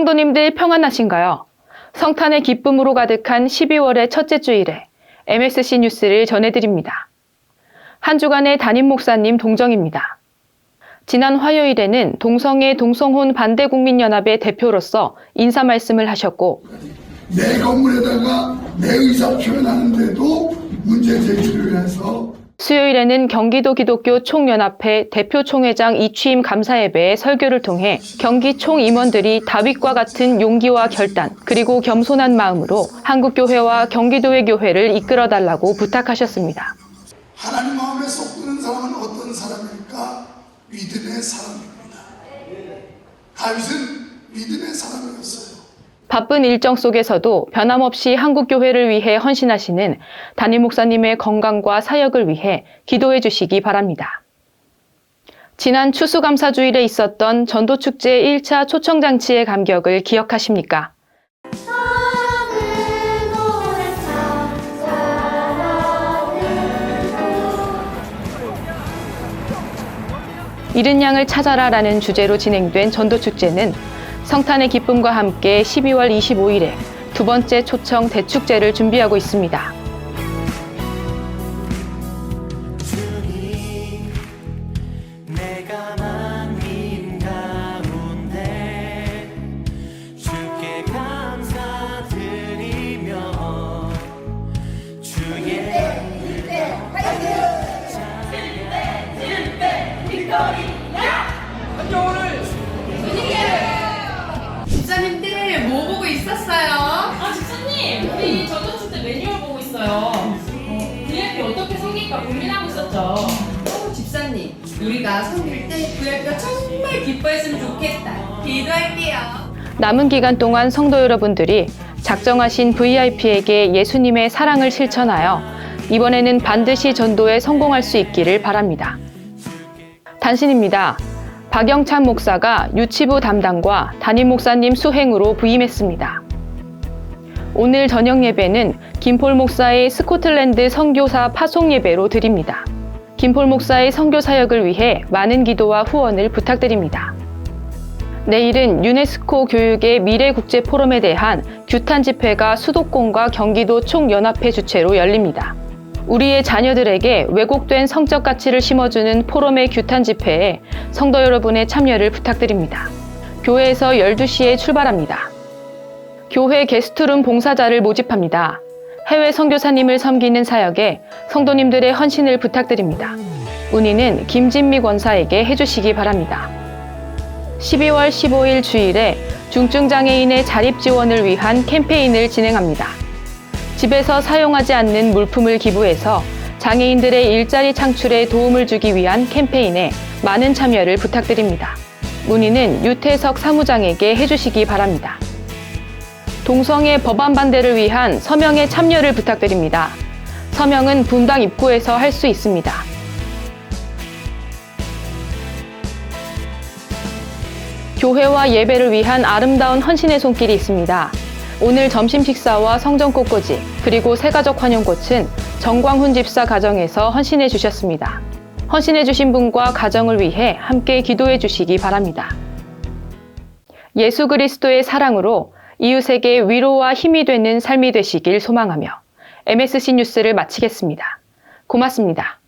성도님들 평안하신가요? 성탄의 기쁨으로 가득한 12월의 첫째 주일에 MSC 뉴스를 전해드립니다. 한 주간의 담임 목사님 동정입니다. 지난 화요일에는 동성애 동성혼 반대국민연합의 대표로서 인사 말씀을 하셨고 내 건물에다가 내 의사 표현하는데도 문제 제기를 해서 수요일에는 경기도 기독교 총연합회 대표 총회장 이취임 감사 예배의 설교를 통해 경기 총임원들이 다윗과 같은 용기와 결단 그리고 겸손한 마음으로 한국 교회와 경기도의 교회를 이끌어 달라고 부탁하셨습니다. 하나님 마음에 쏙 드는 사람은 어떤 사람일까? 믿음의 사람입니다. 다윗은 믿음의 사람이었어요. 바쁜 일정 속에서도 변함없이 한국 교회를 위해 헌신하시는 담임 목사님의 건강과 사역을 위해 기도해 주시기 바랍니다. 지난 추수감사주일에 있었던 전도축제 1차 초청장치의 감격을 기억하십니까? 이른 양을 찾아라라는 주제로 진행된 전도축제는 성탄의 기쁨과 함께 12월 25일에 두 번째 초청 대축제를 준비하고 있습니다. 내 있었어요? 아 집사님 우리 전도축제 매뉴얼 보고 있어요 어, VIP 어떻게 생길까 고민하고 있었죠 어, 집사님 우리가 섬길 때 VIP가 정말 기뻐했으면 좋겠다 기도할게요 남은 기간 동안 성도 여러분들이 작정하신 VIP에게 예수님의 사랑을 실천하여 이번에는 반드시 전도에 성공할 수 있기를 바랍니다. 단신입니다. 박영찬 목사가 유치부 담당과 담임 목사님 수행으로 부임했습니다. 오늘 저녁 예배는 김폴 목사의 스코틀랜드 선교사 파송 예배로 드립니다. 김폴 목사의 선교 사역을 위해 많은 기도와 후원을 부탁드립니다. 내일은 유네스코 교육의 미래 국제 포럼에 대한 규탄 집회가 수도권과 경기도 총연합회 주최로 열립니다. 우리의 자녀들에게 왜곡된 성적 가치를 심어주는 포럼의 규탄 집회에 성도 여러분의 참여를 부탁드립니다. 교회에서 12시에 출발합니다. 교회 게스트룸 봉사자를 모집합니다. 해외 선교사님을 섬기는 사역에 성도님들의 헌신을 부탁드립니다. 문의는 김진미 권사에게 해주시기 바랍니다. 12월 15일 주일에 중증장애인의 자립 지원을 위한 캠페인을 진행합니다. 집에서 사용하지 않는 물품을 기부해서 장애인들의 일자리 창출에 도움을 주기 위한 캠페인에 많은 참여를 부탁드립니다. 문의는 유태석 사무장에게 해주시기 바랍니다. 동성애 법안 반대를 위한 서명의 참여를 부탁드립니다. 서명은 분당 입구에서 할 수 있습니다. 교회와 예배를 위한 아름다운 헌신의 손길이 있습니다. 오늘 점심 식사와 성전 꽃꽂이 그리고 새가족 환영꽃은 정광훈 집사 가정에서 헌신해 주셨습니다. 헌신해 주신 분과 가정을 위해 함께 기도해 주시기 바랍니다. 예수 그리스도의 사랑으로 이웃에게 위로와 힘이 되는 삶이 되시길 소망하며 MSC 뉴스를 마치겠습니다. 고맙습니다.